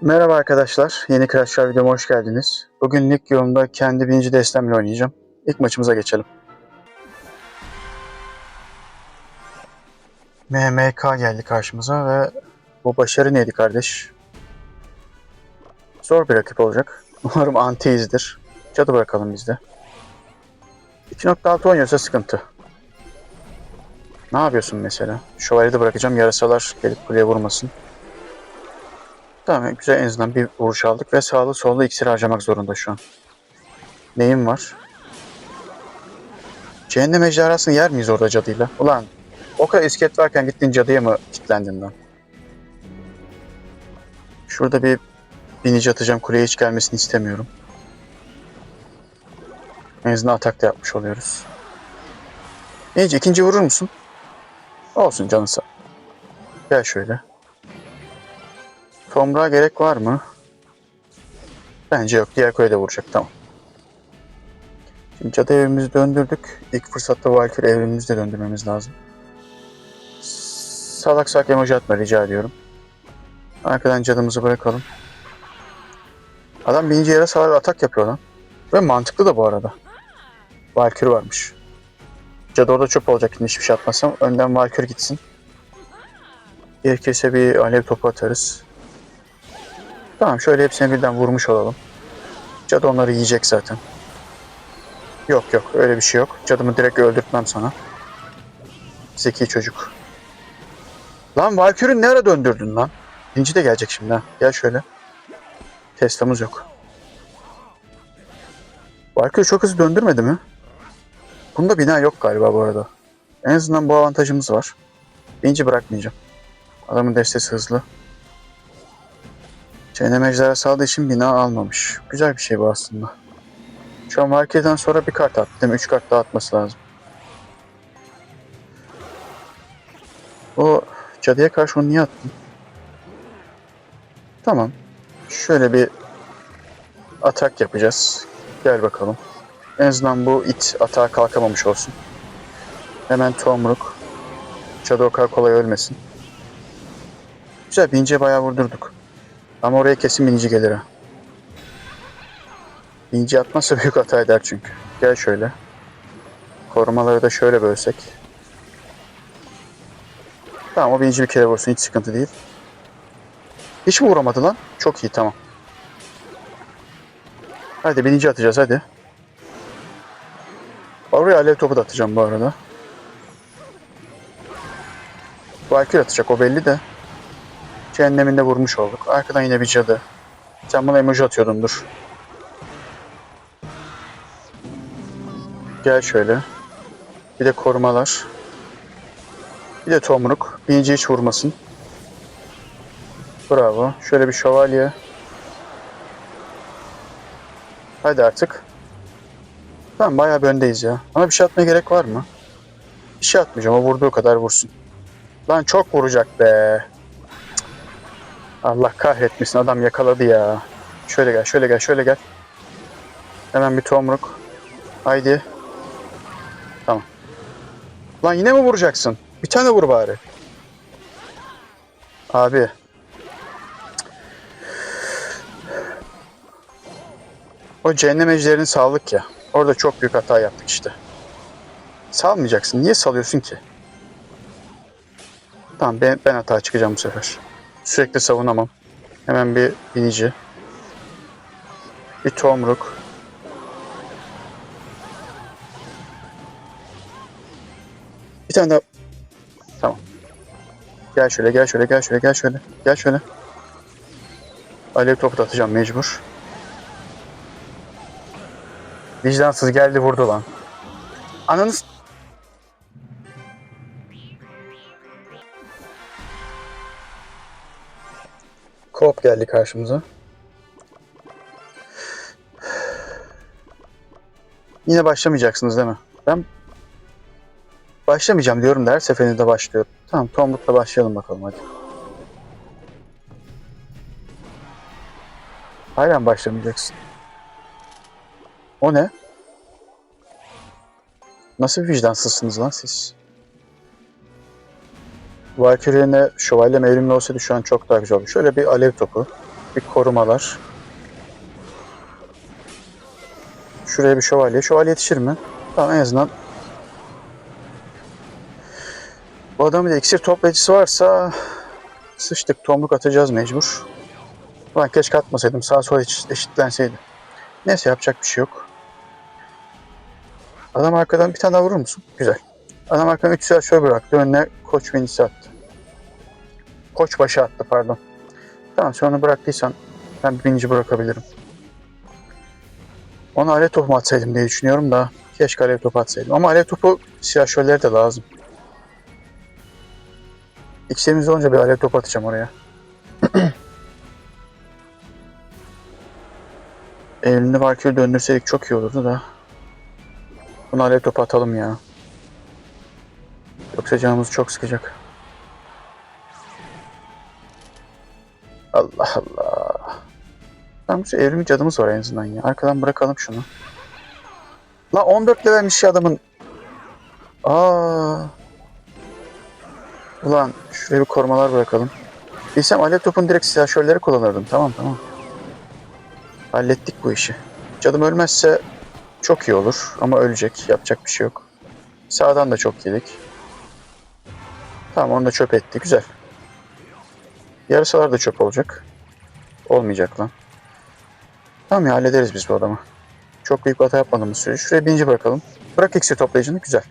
Merhaba arkadaşlar, yeni Crash Royale videoma hoş geldiniz. Bugün lig yolunda kendi birinci destemle oynayacağım. İlk maçımıza geçelim. MMK geldi karşımıza ve bu başarı neydi kardeş? Zor bir rakip olacak. Umarım anti-izdir. Cadı bırakalım bizde. 2.6 oynuyorsa sıkıntı. Ne yapıyorsun mesela? Şövalyeyi de bırakacağım, yarasalar gelip kuleye vurmasın. Tamam güzel en azından bir vuruş aldık ve sağlı sollu iksir harcamak zorunda şu an. Neyim var? Cehennem ejderhasını yer miyiz orada cadıyla? Ulan o kadar iskelet varken gittin cadıya mı kilitlendin lan? Şurada bir binici atacağım kuleye hiç gelmesini istemiyorum. En azından atak da yapmış oluyoruz. Neyce ikinci vurur musun? Olsun canı sağ. Gel şöyle. Tomruğa gerek var mı? Bence yok. Diğer kulede vuracak. Tamam. Şimdi cadı evimizi döndürdük. İlk fırsatta Valkyrie evimizi de döndürmemiz lazım. Salak salak emoji atma rica ediyorum. Arkadan cadımızı bırakalım. Adam birinci yere salar atak yapıyor lan. Ve mantıklı da bu arada. Valkyrie varmış. Cadı orada çöp olacak şimdi hiçbir şey atmasam. Önden Valkyrie gitsin. Gerekirse bir alev topu atarız. Tamam şöyle hepsini birden vurmuş olalım. Cadı onları yiyecek zaten. Yok yok öyle bir şey yok. Cadımı direkt öldürtmem sana. Zeki çocuk. Lan Valkyrie'ni ne ara döndürdün lan? İnci de gelecek şimdi ha. Gel şöyle. Tesla'mız yok. Valkyrie çok hızlı döndürmedi mi? Bunda bina yok galiba bu arada. En azından bu avantajımız var. İnci bırakmayacağım. Adamın destesi hızlı. Cehennem ejderhası aldığı için bina almamış. Güzel bir şey bu aslında. Şu an marketten sonra bir kart attı değil mi? Üç kart daha atması lazım. O cadıya karşı onu niye attın? Tamam. Şöyle bir atak yapacağız. Gel bakalım. En azından bu it atağa kalkamamış olsun. Hemen tomruk. Cadı o kadar kolay ölmesin. Güzel bince bayağı vurdurduk. Ama oraya kesin binici gelir ha. Binici atmazsa büyük hata eder çünkü. Gel şöyle. Korumaları da şöyle bölsek. Tamam o binici bir kere vursun hiç sıkıntı değil. Hiç mi vuramadı lan? Çok iyi tamam. Hadi binici atacağız hadi. Oraya alev topu da atacağım bu arada. Valkyrie atacak o belli de. Cehenneminde vurmuş olduk. Arkadan yine bir cadı. Sen bana emoji atıyordun dur. Gel şöyle. Bir de korumalar. Bir de tomruk. Binici hiç vurmasın. Bravo. Şöyle bir şövalye. Hadi artık. Tamam bayağı öndeyiz ya. Ama bir şey atmaya gerek var mı? Bir şey atmayacağım. O vurduğu kadar vursun. Lan çok vuracak be. Allah kahretmesin adam yakaladı ya. Şöyle gel, şöyle gel, şöyle gel. Hemen bir tomruk. Haydi. Tamam. Lan yine mi vuracaksın? Bir tane vur bari. Abi. O cehennem ejderini sağlık ya. Orada çok büyük hata yaptık işte. Salmayacaksın. Niye salıyorsun ki? Tamam ben, ben hata çıkacağım bu sefer. Sürekli savunamam. Hemen bir binici. Bir tomruk. Bir tane daha. Tamam. Gel şöyle, gel şöyle, gel şöyle, gel şöyle. Gel şöyle. Alev topu da atacağım mecbur. Vicdansız geldi vurdu lan. Ananız... Kop geldi karşımıza. Yine başlamayacaksınız değil mi? Ben başlamayacağım diyorum da her seferinde başlıyorum. Tamam Tomruk'la başlayalım bakalım hadi. Hala mı başlamayacaksın? O ne? Nasıl vicdansızsınız lan siz? Valkyrie'ne şövalye evrimli olsaydı şu an çok daha güzel olur. Şöyle bir alev topu. Bir korumalar. Şuraya bir şövalye. Şövalye yetişir mi? Tamam en azından. Bu adamın da iksir toplayıcısı varsa sıçtık. Tomruk atacağız mecbur. Ulan keşke atmasaydım. Sağ sol eşit- eşitlenseydi. Neyse yapacak bir şey yok. Adam arkadan bir tane vurur musun? Güzel. Adam 3 sıra şöyle bıraktı. Önüne koç venisi attı. Koç başı attı pardon. Tamam sen onu bıraktıysan ben bir binici bırakabilirim. Ona alev topu atsaydım diye düşünüyorum da keşke alev topu atsaydım. Ama alev topu silahşörleri de lazım. İkisimiz olunca bir alev topu atacağım oraya. Elini Valkyrie döndürseydik çok iyi olurdu da. Bunu alev topu atalım ya. Yoksa canımız çok sıkacak. Allah Allah. Tamam şu evrim cadımız var en azından ya. Arkadan bırakalım şunu. La 14 levelmiş ya adamın. Aa. Ulan şuraya bir korumalar bırakalım. Bilsem alev topunu direkt silahşörleri kullanırdım. Tamam tamam. Hallettik bu işi. Cadım ölmezse çok iyi olur ama ölecek. Yapacak bir şey yok. Sağdan da çok yedik. Tamam onu da çöp etti. Güzel. Yarısalar da çöp olacak. Olmayacak lan. Tamam ya hallederiz biz bu adamı. Çok büyük bir hata yapmadığımız sürece. Şuraya birinci bırakalım. Bırak iksir toplayıcını. Güzel.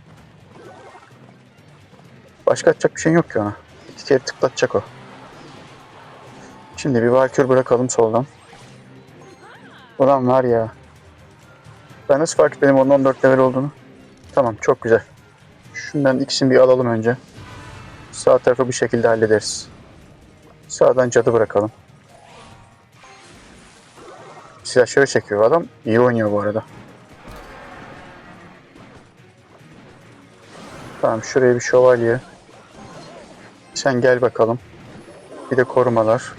Başka atacak bir şey yok ki ona. İki kere tıklatacak o. Şimdi bir Valkür bırakalım soldan. Ulan var ya. Ben nasıl fark etmedim onun 14 level olduğunu? Tamam çok güzel. Şundan ikisini bir alalım önce. Sağ tarafı bir şekilde hallederiz. Sağdan cadı bırakalım. Silah şöyle çekiyor adam. İyi oynuyor bu arada. Tamam şuraya bir şövalye. Sen gel bakalım. Bir de korumalar.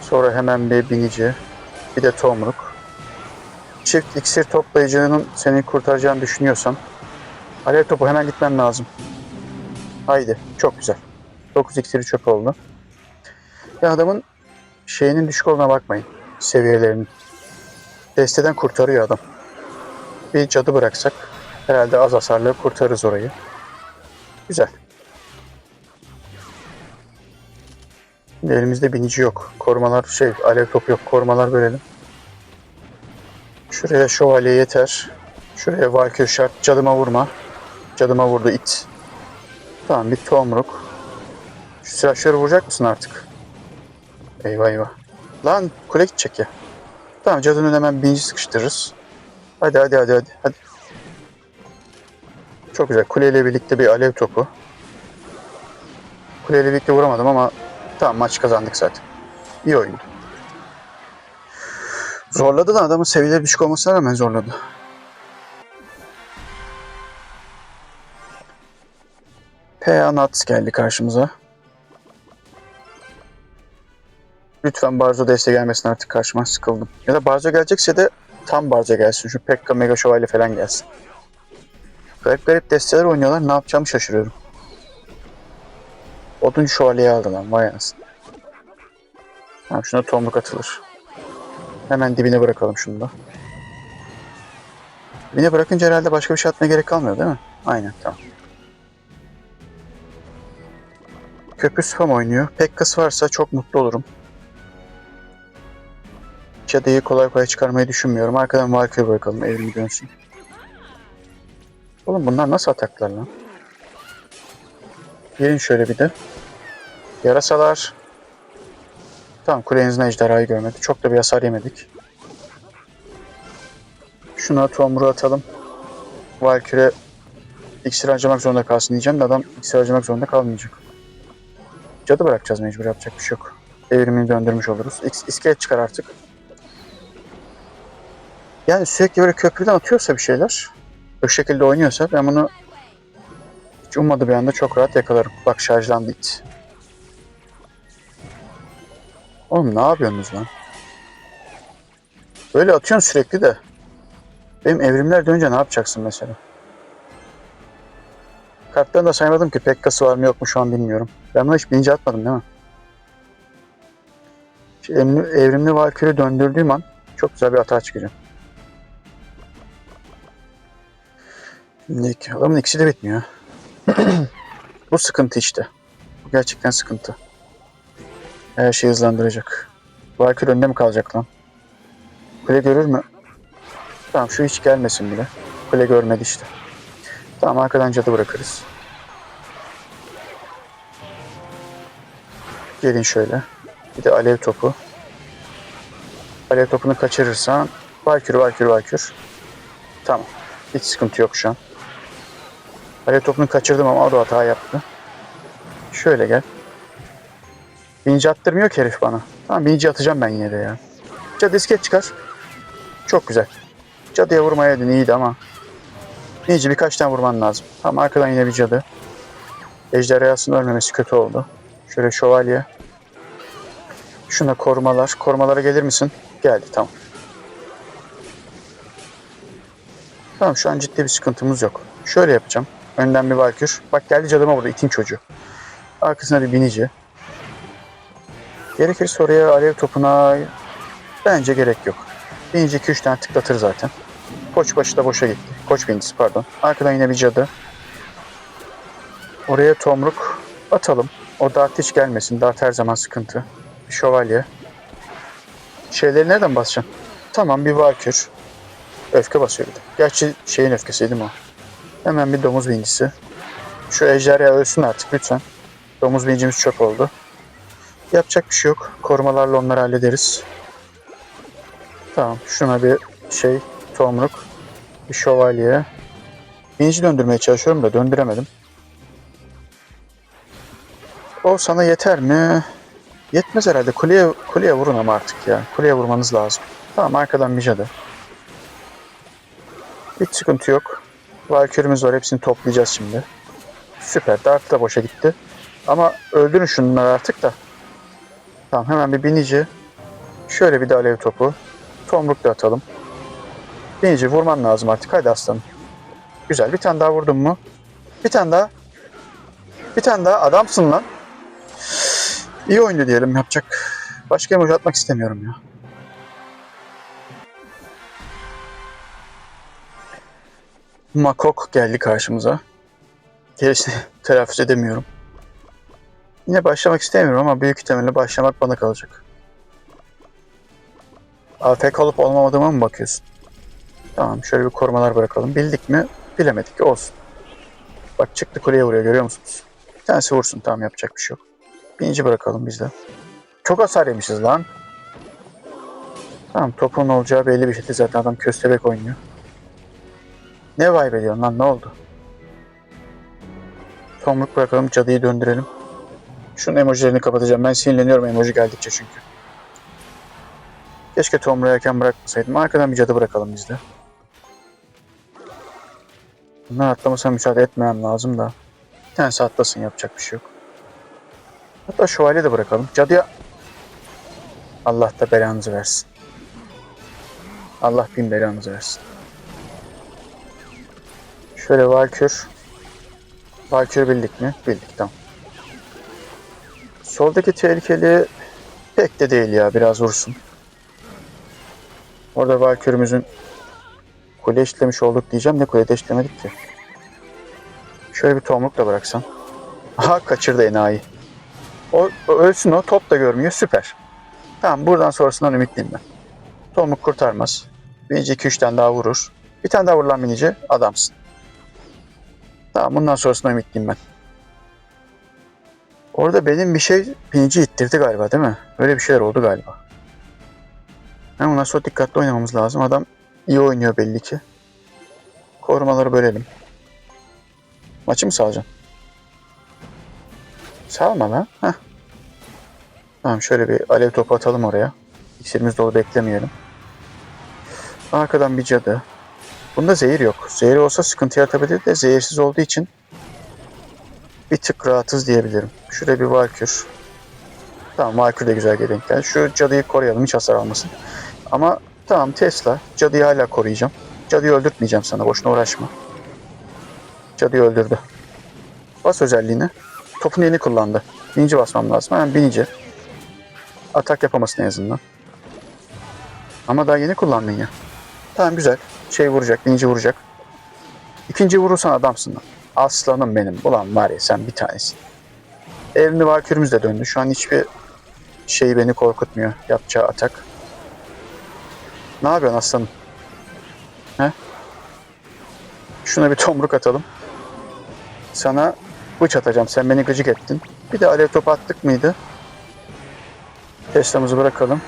Sonra hemen bir binici. Bir de tomruk. Çift iksir toplayıcının seni kurtaracağını düşünüyorsan alev topu hemen gitmen lazım. Haydi. Çok güzel. 9 iksiri çöp oldu. Ya adamın şeyinin düşük olduğuna bakmayın. Seviyelerinin. Desteden kurtarıyor adam. Bir cadı bıraksak herhalde az hasarla kurtarırız orayı. Güzel. Elimizde binici yok. Korumalar şey alev topu yok. Korumalar bölelim. Şuraya şövalye yeter. Şuraya valkür şart. Cadıma vurma. Cadıma vurdu it. Tamam bir tomruk. Şu silahşörü vuracak mısın artık? Eyvah eyvah. Lan kule gidecek ya. Tamam cadının hemen binci sıkıştırırız. Hadi hadi hadi hadi. hadi. Çok güzel. Kuleyle birlikte bir alev topu. Kuleyle birlikte vuramadım ama tamam maç kazandık zaten. İyi oyundu. Zorladı da adamın seviyeleri düşük olmasına rağmen zorladı. P.A. Nuts geldi karşımıza. Lütfen Barzo deste gelmesin artık karşıma sıkıldım. Ya da Barzo gelecekse de tam Barzo gelsin. Şu Pekka Mega Şövalye falan gelsin. Garip garip desteler oynuyorlar. Ne yapacağımı şaşırıyorum. Odun şövalyeyi aldı lan. Vay anasını. Tamam şuna tomruk atılır. Hemen dibine bırakalım şunu da. Dibine bırakınca herhalde başka bir şey atmaya gerek kalmıyor değil mi? Aynen tamam. Köprü spam oynuyor. Pekkas varsa çok mutlu olurum. Cadıyı kolay kolay çıkarmayı düşünmüyorum. Arkadan Valkyrie bırakalım evrimi dönsün. Oğlum bunlar nasıl ataklar lan? Gelin şöyle bir de. Yarasalar. Tamam kulenizin ejderhayı görmedi. Çok da bir hasar yemedik. Şuna tomru atalım. Valkyrie iksir harcamak zorunda kalsın diyeceğim de adam iksir harcamak zorunda kalmayacak. Cadı bırakacağız mecbur yapacak bir şey yok. Evrimini döndürmüş oluruz. İskelet çıkar artık. Yani sürekli böyle köprüden atıyorsa bir şeyler, o şekilde oynuyorsa ben bunu hiç ummadığı bir anda çok rahat yakalarım. Bak şarjlandı it. Oğlum ne yapıyorsunuz lan? Böyle atıyorsun sürekli de. Benim evrimler dönünce ne yapacaksın mesela? Kartlarını da saymadım ki Pekka'sı var mı yok mu şu an bilmiyorum. Ben buna hiç birinci atmadım değil mi? Şu Evrimli, evrimli Valkyrie döndürdüğüm an çok güzel bir hata çıkacağım. Şimdi adamın ikisi de bitmiyor. Bu sıkıntı işte. Bu gerçekten sıkıntı. Her şeyi hızlandıracak. Valkyrie önde mi kalacak lan? Kule görür mü? Tamam şu hiç gelmesin bile. Kule görmedi işte. Tamam arkadan cadı bırakırız. Gelin şöyle. Bir de alev topu. Alev topunu kaçırırsan Valkür, Valkür, Valkür. Tamam. Hiç sıkıntı yok şu an. Alev topunu kaçırdım ama o da hata yaptı. Şöyle gel. Binci attırmıyor ki herif bana. Tamam binci atacağım ben yine de ya. Cadı disket çıkar. Çok güzel. Cadıya vurmayaydın iyiydi ama. Binci birkaç tane vurman lazım. Tamam arkadan yine bir cadı. Ejderhasının ölmemesi kötü oldu. Şöyle şövalye. Şuna korumalar. Korumalara gelir misin? Geldi tamam. Tamam şu an ciddi bir sıkıntımız yok. Şöyle yapacağım. Önden bir valkür. Bak geldi cadıma burada itin çocuğu. Arkasına bir binici. Gerekirse oraya alev topuna bence gerek yok. Binici 2-3 tane tıklatır zaten. Koç başı da boşa gitti. Koç binicisi pardon. Arkadan yine bir cadı. Oraya tomruk atalım. O dart hiç gelmesin. Dart her zaman sıkıntı. Bir şövalye. Şeyleri nereden basacaksın? Tamam bir valkür. Öfke basıyor bir de. Gerçi şeyin öfkesiydi mi o? Hemen bir domuz binicisi. Şu ejderha ölsün artık lütfen. Domuz binicimiz çöp oldu. Yapacak bir şey yok. Korumalarla onları hallederiz. Tamam. Şuna bir şey tomruk. Bir şövalye. Binici döndürmeye çalışıyorum da döndüremedim. O sana yeter mi? Yetmez herhalde. Kuleye, kuleye vurun ama artık ya. Kuleye vurmanız lazım. Tamam arkadan cadı. Hiç sıkıntı yok. Valkürümüz var. Hepsini toplayacağız şimdi. Süper. Dart da boşa gitti. Ama öldürün şunları artık da. Tamam hemen bir binici. Şöyle bir de alev topu. Tomruk da atalım. Binici vurman lazım artık. Hadi aslanım. Güzel. Bir tane daha vurdun mu? Bir tane daha. Bir tane daha. Adamsın lan. İyi oyundu diyelim. Yapacak. Başka emoji atmak istemiyorum ya. Makok geldi karşımıza. Gerisini telaffuz edemiyorum. Yine başlamak istemiyorum ama büyük ihtimalle başlamak bana kalacak. AFK olup olmamadığıma mı bakıyorsun? Tamam şöyle bir korumalar bırakalım. Bildik mi? Bilemedik. Olsun. Bak çıktı kuleye vuruyor görüyor musunuz? Bir tanesi vursun tamam yapacak bir şey yok. Birinci bırakalım biz de. Çok hasar yemişiz lan. Tamam topun olacağı belli bir şeydi zaten adam köstebek oynuyor. Ne vibe ediyorsun lan ne oldu? Tomruk bırakalım cadıyı döndürelim. Şunun emojilerini kapatacağım. Ben sinirleniyorum emoji geldikçe çünkü. Keşke Tomruk'u erken bırakmasaydım. Arkadan bir cadı bırakalım biz de. Bunlar atlamasına müsaade etmem lazım da. Bir tanesi atlasın yapacak bir şey yok. Hatta şövalye de bırakalım. Cadıya Allah da belanızı versin. Allah bin belanızı versin. Şöyle Valkür. Valkür bildik mi? Bildik tamam. Soldaki tehlikeli pek de değil ya biraz vursun. Orada Valkür'ümüzün kule işlemiş olduk diyeceğim de kulede işlemedik ki. Şöyle bir tomruk da bıraksan. Aha kaçırdı enayi. O, o ölsün o top da görmüyor süper. Tamam buradan sonrasından ümitliyim ben. Tomruk kurtarmaz. Binici 2-3 tane daha vurur. Bir tane daha vurulan binici adamsın. Tamam bundan sonrasında ümitliyim ben. Orada benim bir şey binici ittirdi galiba değil mi? Öyle bir şeyler oldu galiba. Hem ondan sonra dikkatli oynamamız lazım. Adam iyi oynuyor belli ki. Korumaları bölelim. Maçı mı salacaksın? Salma lan. Heh. Tamam şöyle bir alev topu atalım oraya. İksirimiz dolu beklemeyelim. Arkadan bir cadı. Bunda zehir yok. Zehir olsa sıkıntı yaratabilir de zehirsiz olduğu için bir tık rahatız diyebilirim. Şurada bir Valkür. Tamam Valkür de güzel bir denk geldi. Şu cadıyı koruyalım hiç hasar almasın. Ama tamam Tesla. Cadıyı hala koruyacağım. Cadıyı öldürtmeyeceğim sana. Boşuna uğraşma. Cadıyı öldürdü. Bas özelliğini. Topun yeni kullandı. Binici basmam lazım. Hemen binici. Atak yapamasın en azından. Ama daha yeni kullandın ya. Tamam güzel. Şey vuracak, birinci vuracak. İkinci vurursan adamsın lan. Aslanım benim. Ulan var ya sen bir tanesin. Elini Valkürümüz de döndü. Şu an hiçbir şey beni korkutmuyor. Yapacağı atak. Ne yapıyorsun aslanım? He? Şuna bir tomruk atalım. Sana bıç atacağım. Sen beni gıcık ettin. Bir de alev topu attık mıydı? Tesla'mızı bırakalım.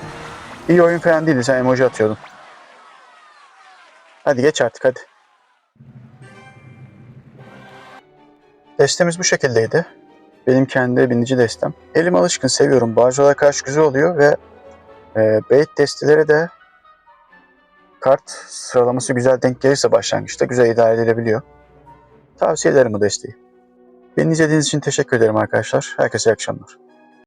İyi oyun falan değildi. Sen emoji atıyordun. Hadi geç artık hadi. Destemiz bu şekildeydi. Benim kendi binici destem. Elim alışkın seviyorum. Barcolara karşı güzel oluyor ve e, bait destelere de kart sıralaması güzel denk gelirse başlangıçta güzel idare edilebiliyor. Tavsiye ederim bu desteği. Beni izlediğiniz için teşekkür ederim arkadaşlar. Herkese iyi akşamlar.